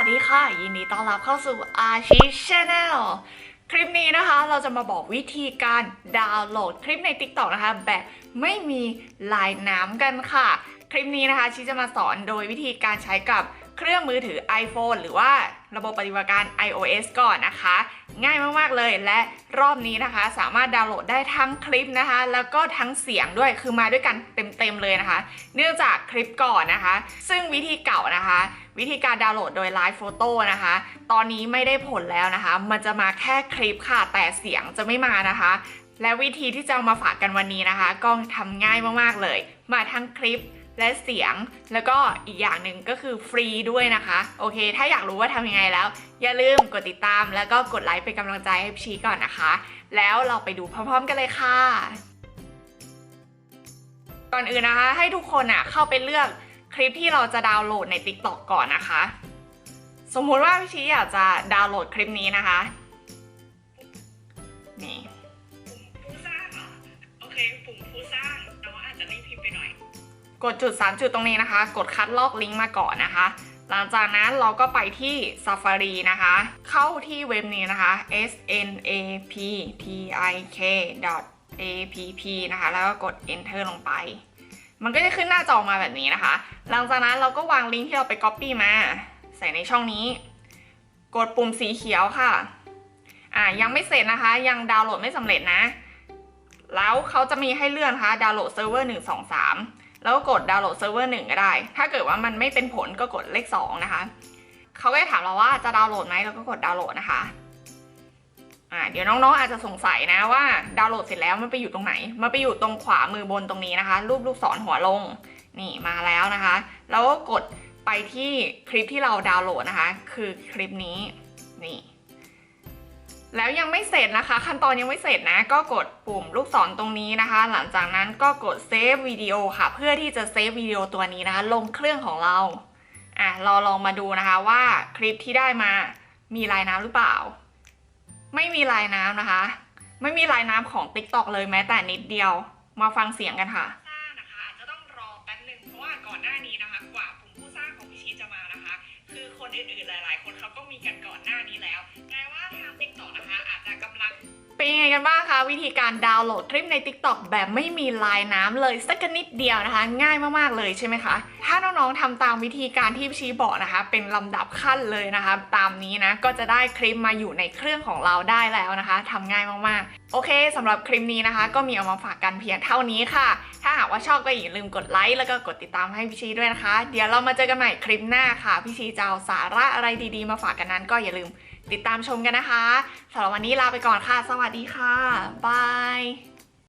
วัสดีค่ะ ยินดีต้อนรับเข้าสู่อาชีชแนลคลิปนี้นะคะ เราจะมาบอกวิธีการดาวน์โหลดคลิปใน TikTok นะคะ แบบไม่มีลายน้ำกันค่ะ คลิปนี้นะคะชีจะมาสอนโดยวิธีการใช้กับ เครื่องมือถือ iPhone หรือว่าระบบปฏิบัติการ iOS ก่อนนะคะ ง่ายมากๆเลยและรอบนี้นะคะ สามารถดาวน์โหลดได้ทั้งคลิปนะคะ แล้วก็ทั้งเสียงด้วยคือมาด้วยกันเต็มๆเลยนะคะ เนื่องจากคลิปก่อนนะคะ ซึ่งวิธีเก่านะคะ วิธีการดาวน์โหลดโดยไลฟ์โฟโต้นะคะ ตอนนี้ไม่ได้ผลแล้วนะคะ มันจะมาแค่คลิปค่ะแต่เสียงจะไม่มานะคะ และวิธีที่จะเอามาฝากกันวันนี้นะคะ ก็ทำง่ายมากๆเลย มาทั้งคลิป และเสียง แล้วก็อีกอย่างหนึ่งก็คือฟรีด้วยนะคะ โอเค ถ้าอยากรู้ว่าทำยังไงแล้ว อย่าลืมกดติดตาม แล้วก็กดไลค์เป็นกำลังใจให้พีชีก่อนนะคะ แล้วเราไปดูพร้อม ๆ กันเลยค่ะ ก่อนอื่นนะคะ ให้ทุกคนอะเข้าไปเลือกคลิปที่เราจะดาวน์โหลดใน TikTok ก่อนนะคะ สมมุติว่าพี่ชีอยากจะดาวน์โหลดคลิปนี้นะคะนี่ กดจุด 3 จุดตรงนี้นะคะ กดคัดลอกลิงก์มาก่อนนะคะ หลังจากนั้นเราก็ไปที่ Safari นะคะ เข้าที่เว็บนี้นะคะ s n a p t i k a p p นะคะ แล้วก็กด enter ลงไป มันก็จะขึ้นหน้าจอมาแบบนี้นะคะ หลังจากนั้นเราก็วางลิงก์ที่เราไป copy มา ใส่ในช่องนี้ กดปุ่มสีเขียวค่ะ อ่ายังไม่เสร็จนะคะ ยังดาวน์โหลดไม่สำเร็จนะ แล้วเขาจะมีให้เลื่อนนะคะดาวน์โหลดเซิร์ฟเวอร์หนึ่งสองสาม แล้วก็กดดาวน์โหลดเซิร์ฟเวอร์หนึ่งก็ได้ ถ้าเกิดว่ามันไม่เป็นผลก็กดเลขสองนะคะ เขาก็จะถามเราว่าจะดาวน์โหลดไหมเราก็กดดาวน์โหลดนะคะอ่าเดี๋ยวน้องๆอาจจะสงสัยนะว่าดาวน์โหลดเสร็จแล้วมันไปอยู่ตรงไหน มันไปอยู่ตรงขวามือบนตรงนี้นะคะ รูปลูกศรหัวลงนี่มาแล้วนะคะ แล้วก็กดไปที่คลิปที่เราดาวน์โหลดนะคะ คือคลิปนี้นี่ แล้วยังไม่เสร็จนะคะ ขั้นตอนยังไม่เสร็จนะ ก็กดปุ่มลูกศรตรงนี้นะคะ หลังจากนั้นก็กดเซฟวิดีโอค่ะ เพื่อที่จะเซฟวิดีโอตัวนี้นะคะ ลงเครื่องของเราอะเราลองมาดูนะคะว่าคลิปที่ได้มามีลายน้ำหรือเปล่า ไม่มีลายน้ำนะคะ ไม่มีลายน้ำของ TikTok เลยแม้แต่นิดเดียว มาฟังเสียงกันค่ะจะต้องรอแป๊บนึงเพราะว่าก่อนหน้านี้นะคะกว่าปุ่มผู้สร้างของพี่ชีจะมานะคะคือคนอื่นๆหลาย ๆ คนเขาก็มีกันก่อนหน้านี้แล้ว ไงกันบ้างคะวิธีการดาวน์โหลดคลิปใน TikTok แบบไม่มีลายน้ำเลยสักนิดเดียวนะคะ ง่ายมากๆเลยใช่ไหมคะถ้าน้องๆทำตามวิธีการที่พี่ชี้บอกนะคะ เป็นลำดับขั้นเลยนะคะ ตามนี้นะก็จะได้คลิปมาอยู่ในเครื่องของเราได้แล้วนะคะทำง่ายมากๆ โอเคสำหรับคลิปนี้นะคะ ก็มีเอามาฝากกันเพียงเท่านี้ค่ะ ถ้าหากว่าชอบก็อย่าลืมกดไลค์แล้วก็กดติดตามให้พี่ชีด้วยนะคะ เดี๋ยวเรามาเจอกันใหม่คลิปหน้าค่ะพี่ชีจะเอาสาระอะไรดี ๆ มาฝากกันนั้นก็อย่าลืม ติดตามชมกันนะคะสำหรับวันนี้ลาไปก่อนค่ะ สวัสดีค่ะ บาย